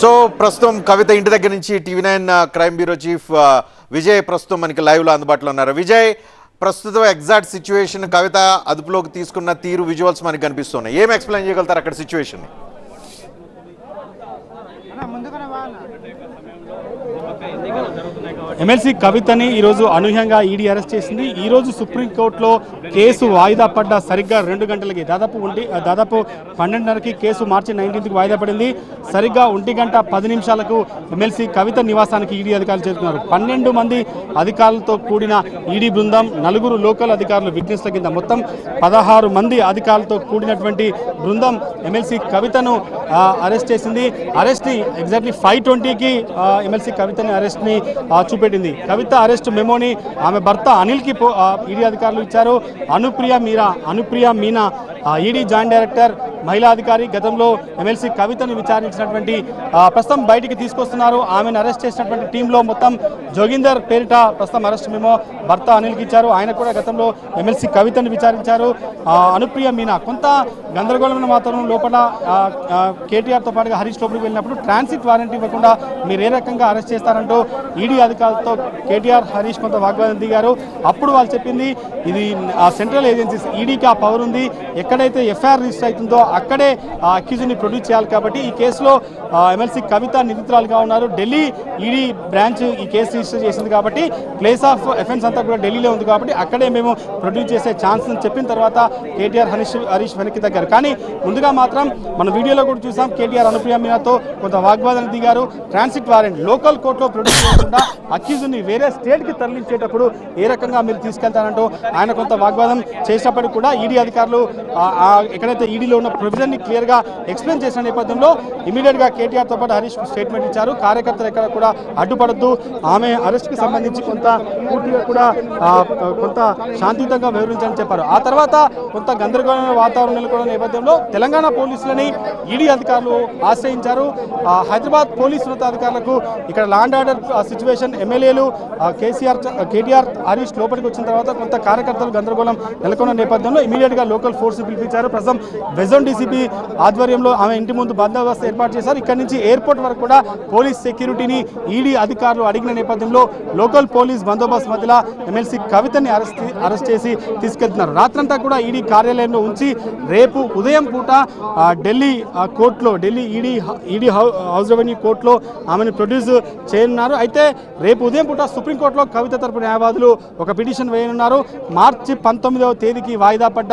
So ప్రస్తుతం కవిత ఇంటి దగ్గర నుంచి TV nine crime bureau chief Vijay ప్రస్తుతం మనకి లైవ్లో అందుబాటులో ఉన్నారు. విజయ్ ప్రస్తుతం ఎగ్జాక్ట్ సిచ్యువేషన్ కవిత అదుపులోకి తీసుకున్న తీరు విజువల్స్ మనకి కనిపిస్తున్నాయి. ఏం ఎక్స్ప్లెయిన్ చేయగలుగుతారు అక్కడ సిచ్యువేషన్ ఎమ్మెల్సీ కవితని ఈరోజు అనూహ్యంగా ఈడీ అరెస్ట్ చేసింది. ఈరోజు సుప్రీంకోర్టులో కేసు వాయిదా పడ్డ సరిగ్గా రెండు గంటలకి దాదాపు ఒంటి దాదాపు పన్నెండున్నరకి కేసు మార్చి నైన్టీన్త్కి వాయిదా పడింది. సరిగ్గా ఒంటి గంట పది నిమిషాలకు ఎమ్మెల్సీ కవిత నివాసానికి ఈడీ అధికారులు చేరుకున్నారు. పన్నెండు మంది అధికారులతో కూడిన ఈడీ బృందం నలుగురు లోకల్ అధికారులు విజ్ఞప్తుల కింద మొత్తం పదహారు మంది అధికారులతో కూడినటువంటి బృందం ఎమ్మెల్సీ కవితను అరెస్ట్ చేసింది. అరెస్ట్ని ఎగ్జాక్ట్లీ ఫైవ్ ట్వంటీకి ఎమ్మెల్సీ కవితని అరెస్ట్ని ఆ, చూపెట్టింది కవిత అరెస్ట్ మెమోని ఆమె భర్త అనిల్కి ఈడీ అధికారులు ఇచ్చారు. Anupriya Meera Anupriya Meena ED joint director మహిళా అధికారి గతంలో ఎమ్మెల్సీ కవితను విచారించినటువంటి ప్రస్తుతం బయటికి తీసుకొస్తున్నారు. ఆమెను అరెస్ట్ చేసినటువంటి టీంలో మొత్తం జోగిందర్ పేరిట ప్రస్తుతం అరెస్ట్ మేము భర్త అనిల్కి ఇచ్చారు. ఆయన కూడా గతంలో ఎమ్మెల్సీ కవితను విచారించారు. అనుప్రియ మీనా కొంత గందరగోళమైన వాతావరణం లోపల కేటీఆర్తో పాటుగా హరీష్ లోపలికి వెళ్ళినప్పుడు ట్రాన్సిట్ వారెంట్ ఇవ్వకుండా మీరు ఏ రకంగా అరెస్ట్ చేస్తారంటూ ఈడీ అధికారులతో కేటీఆర్ హరీష్ కొంత వాగ్వాదం దిగారు. అప్పుడు వాళ్ళు చెప్పింది ఇది ఆ సెంట్రల్ ఏజెన్సీస్ ఈడీకి ఆ పవర్ ఉంది. ఎక్కడైతే ఎఫ్ఐఆర్ రిజిస్టర్ అవుతుందో అక్కడే ఆ అక్యూజ్ని ప్రొడ్యూస్ చేయాలి కాబట్టి ఈ కేసులో ఎమ్మెల్సీ కవిత నిందితురాలుగా ఉన్నారు. ఢిల్లీ ఈడీ బ్రాంచ్ ఈ కేసు రిజిస్టర్ చేసింది కాబట్టి ప్లేస్ ఆఫ్ ఎఫెన్స్ అంతా కూడా ఢిల్లీలో ఉంది కాబట్టి అక్కడే మేము ప్రొడ్యూస్ చేసే ఛాన్స్ అని చెప్పిన తర్వాత కేటీఆర్ హరీష్ హరీష్ వెనక్కి తగ్గారు. కానీ ముందుగా మాత్రం మన వీడియోలో కూడా చూసాం కేటీఆర్ అనుప్రియ మీనాతో కొంత వాగ్వాదాలు దిగారు. ట్రాన్సిట్ వారెంట్ లోకల్ కోర్టులో ప్రొడ్యూస్ చేయకుండా అక్యూజ్ని వేరే స్టేట్కి తరలించేటప్పుడు ఏ రకంగా మీరు తీసుకెళ్తారంటూ ఆయన కొంత వాగ్వాదం చేసినప్పటికీ కూడా ఈడీ అధికారులు ఎక్కడైతే ఈడీలో ఉన్న ప్రొవిజన్ని క్లియర్గా ఎక్స్ప్లెయిన్ చేసిన నేపథ్యంలో ఇమీడియట్గా కేటీఆర్తో పాటు హరీష్ స్టేట్మెంట్ ఇచ్చారు. కార్యకర్తలు ఎక్కడ కూడా అడ్డుపడద్దు. ఆమె అరెస్ట్కి సంబంధించి కొంత పూర్తిగా కూడా కొంత శాంతియుతంగా వివరించాలని చెప్పారు. ఆ తర్వాత కొంత గందరగోళమైన వాతావరణం నెలకొన్న నేపథ్యంలో తెలంగాణ పోలీసులని ఈడీ అధికారులు ఆశ్రయించారు. హైదరాబాద్ పోలీస్ ఉన్నతాధికారులకు ఇక్కడ లాండ్ ఆర్డర్ సిచ్యువేషన్ ఎమ్మెల్యేలు కేసీఆర్ కేటీఆర్ హరీష్ లోపలికి వచ్చిన తర్వాత కొంత కార్యకర్తలు గందరగోళం నెలకొన్న నేపథ్యంలో ఇమీడియట్గా లోకల్ ఫోర్స్ పిలిపించారు. ప్రస్తుతం వెజోన్ డీసీపీ ఆధ్వర్యంలో ఆమె ఇంటి ముందు బందోబస్తు ఏర్పాటు చేశారు. ఇక్కడ నుంచి ఎయిర్పోర్ట్ వరకు కూడా పోలీస్ సెక్యూరిటీని ఈడీ అధికారులు అడిగిన నేపథ్యంలో లోకల్ పోలీస్ బందోబస్తు మధ్యలో ఎమ్మెల్సీ కవితని అరెస్ట్ అరెస్ట్ చేసి తీసుకెళ్తున్నారు. రాత్రంతా కూడా ఈడీ కార్యాలయంలో ఉంచి రేపు ఉదయం పూట ఢిల్లీ కోర్టులో Delhi ED ED house revenue కోర్టులో ఆమెను ప్రొడ్యూస్ చేయనున్నారు. అయితే రేపు ఉదయం పూట సుప్రీంకోర్టులో కవిత తరపు న్యాయవాదులు ఒక పిటిషన్ వేయనున్నారు. మార్చి పంతొమ్మిదవ తేదీకి వాయిదా పడ్డ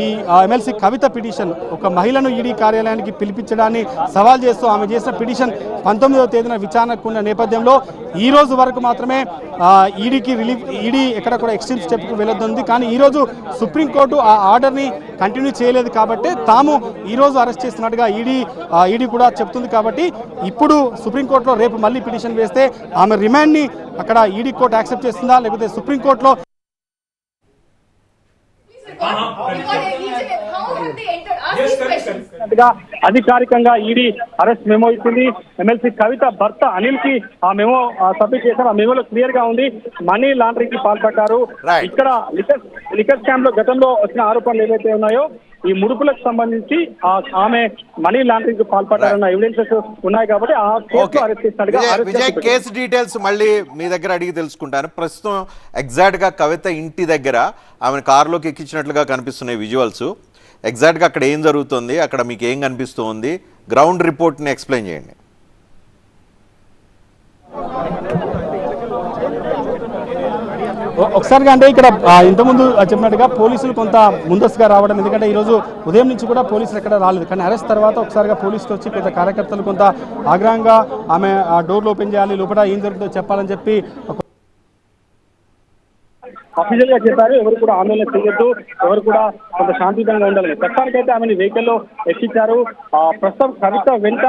ఈ ఎమ్మెల్సీ కవిత పిటిషన్ ఒక మహిళను ఈడీ కార్యాలయానికి పిలిపించడాన్ని సవాల్ చేస్తూ ఆమె చేసిన పిటిషన్ పంతొమ్మిదవ తేదీన విచారణకు ఉన్న నేపథ్యంలో ఈ రోజు వరకు మాత్రమే ఈడీకి రిలీఫ్ ఈడీ ఎక్కడ కూడా ఎక్స్ట్రీమ్ స్టెప్కి వెళ్ళొద్దుంది. కానీ ఈ రోజు సుప్రీంకోర్టు ఆ ఆర్డర్ని కంటిన్యూ చేయలేదు కాబట్టి తాము ఈ రోజు అరెస్ట్ చేస్తున్నట్టుగా ఈడీ ఈడీ కూడా చెప్తుంది కాబట్టి ఇప్పుడు సుప్రీంకోర్టులో రేపు మళ్ళీ పిటిషన్ వేస్తే ఆమె రిమాండ్ని అక్కడ ఈడీ కోర్టు యాక్సెప్ట్ చేస్తుందా? లేకపోతే సుప్రీంకోర్టులో అధికారికంగా ఈడీ అరెస్ట్ మెమో ఇచ్చింది. ఎమ్మెల్సీ కవిత భర్త అనిల్కి ఆ మెమో సబ్మిట్ చేశారు. ఆ మెమోలో క్లియర్గా ఉంది. మనీ లాండరింగ్కి పాల్పడ్డారు. ఇక్కడ లికర్ లికర్ స్కామ్లో గతంలో వచ్చిన ఆరోపణలు ఏవైతే ఉన్నాయో ఈ ముడుపులకు సంబంధించి ఆ ఆమె మనీ లాండరింగ్కి పాల్పడ్డారన్న ఎవిడెన్సెస్ ఉన్నాయి కాబట్టి ఆ కేసులో అరెస్ట్ చేసినట్టుగా విజయ్- కేసు డీటెయిల్స్ మళ్ళీ మీ దగ్గర అడిగి తెలుసుకుంటాను. ప్రస్తుతం ఎగ్జాక్ట్గా కవిత ఇంటి దగ్గర ఆమెను కారులోకి ఎక్కించినట్లుగా కనిపిస్తున్నాయి విజువల్స్ ఎగ్జాక్ట్గా అక్కడ ఏం జరుగుతుంది? అక్కడ మీకు ఏం కనిపిస్తుంది గ్రౌండ్ రిపోర్ట్ని ఎక్స్ప్లెయిన్ చేయండి. ఒకసారిగా అంటే ఇక్కడ ఇంతకుముందు చెప్పినట్టుగా పోలీసులు కొంత ముందస్తుగా రావడం ఎందుకంటే ఈరోజు ఉదయం నుంచి కూడా పోలీసులు ఎక్కడ రాలేదు. కానీ అరెస్ట్ తర్వాత ఒకసారిగా పోలీసులు వచ్చి కొంత కార్యకర్తలు కొంత ఆగ్రహంగా ఆమె ఆ డోర్లు ఓపెన్ చేయాలి లోపల ఏం జరుగుతుందో చెప్పాలని చెప్పి అఫీషియల్గా చెప్పారు ఎవరు కూడా ఆందోళన చేయొద్దు ఎవరు కూడా కొంత శాంతియుతంగా ఉండాలని ప్రస్తుతానికైతే ఆమెను వెహికల్లో ఎక్కించారు. ఆ, ప్రస్తుతం కవిత వెంట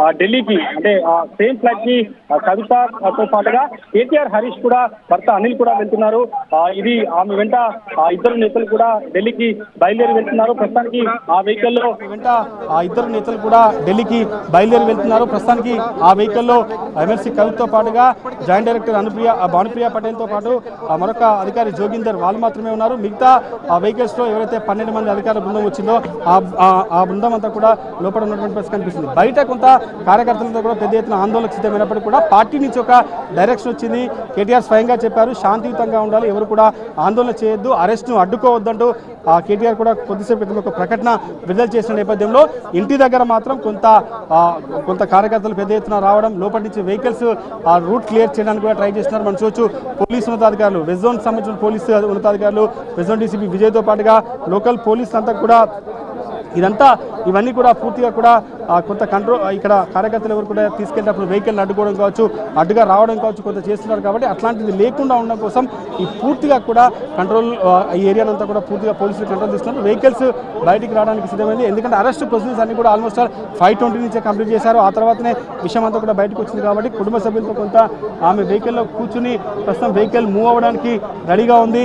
ఆ, ఢిల్లీకి అంటే సేమ్ ఫ్లైట్కి కవిత కవితతో పాటుగా కేటీఆర్ హరీష్ కూడా భర్త అనిల్ కూడా వెళ్తున్నారు. ఆ, ఇది ఆమె వెంట ఆ, ఇద్దరు నేతలు కూడా ఢిల్లీకి బయలుదేరి వెళ్తున్నారు. ప్రస్తుతానికి ఆ వెహికల్లో వెంట ఆ ఇద్దరు నేతలు కూడా ఢిల్లీకి బయలుదేరి వెళ్తున్నారు. ప్రస్తుతానికి ఆ వెహికల్లో ఎమ్మెల్సీ కవితతో పాటుగా జాయింట్ డైరెక్టర్ అనుప్రియ భానుప్రియ పటేల్తో పాటు ఆ మరొక అధికారి జోగిందర్ వాళ్ళు మాత్రమే ఉన్నారు. మిగతా ఆ వెహికల్స్లో ఎవరైతే పన్నెండు మంది అధికారుల బృందం వచ్చిందో ఆ బృందం అంతా కూడా లోపల ఉన్నటువంటి పరిస్థితి కనిపిస్తుంది. బయట కొంత కార్యకర్తలతో కూడా పెద్ద ఎత్తున ఆందోళనకు సిద్ధమైనప్పటికీ కూడా పార్టీ నుంచి ఒక డైరెక్షన్ వచ్చింది. కేటీఆర్ స్వయంగా చెప్పారు శాంతియుతంగా ఉండాలి ఎవరు కూడా ఆందోళన చేయొద్దు అరెస్ట్ను అడ్డుకోవద్దంటూ ఆ కేటీఆర్ కూడా కొద్దిసేపు క్రితం ఒక ప్రకటన విడుదల చేసిన నేపథ్యంలో ఇంటి దగ్గర మాత్రం కొంత కొంత కార్యకర్తలు పెద్ద ఎత్తున రావడం లోపల నుంచి వెహికల్స్ ఆ రూట్ క్లియర్ చేయడానికి కూడా ట్రై చేస్తున్నారు. మనం చూడొచ్చు పోలీసు ఉన్నతాధికారులు వెజ్ జోన్ సంబంధించిన పోలీసు ఉన్నతాధికారులు ప్రెసిడెంట్ డీసీపీ విజయ్తో పాటుగా లోకల్ పోలీసులంతా కూడా ఇదంతా ఇవన్నీ కూడా పూర్తిగా కూడా కొంత కంట్రోల్ ఇక్కడ కార్యకర్తలు ఎవరు కూడా తీసుకెళ్ళినప్పుడు వెహికల్ అడ్డుకోవడం కావచ్చు అడ్డుగా రావడం కావచ్చు కొంత చేస్తున్నారు కాబట్టి అట్లాంటిది లేకుండా ఉండడం కోసం ఈ పూర్తిగా కూడా కంట్రోల్ ఈ ఏరియా అంతా కూడా పూర్తిగా పోలీసులు కంట్రోల్ తీసుకున్నారు వెహికల్స్ బయటికి రావడానికి సిద్ధమైంది. ఎందుకంటే అరెస్ట్ ప్రొసీజర్స్ అన్ని కూడా ఆల్మోస్ట్ ఫైవ్ ట్వంటీ నుంచే కంప్లీట్ చేశారు. ఆ తర్వాతనే విషయం అంతా కూడా బయటకు వచ్చింది కాబట్టి కుటుంబ సభ్యులతో కొంత ఆమె వెహికల్లో కూర్చుని ప్రస్తుతం వెహికల్ మూవ్ అవ్వడానికి రెడీగా ఉంది.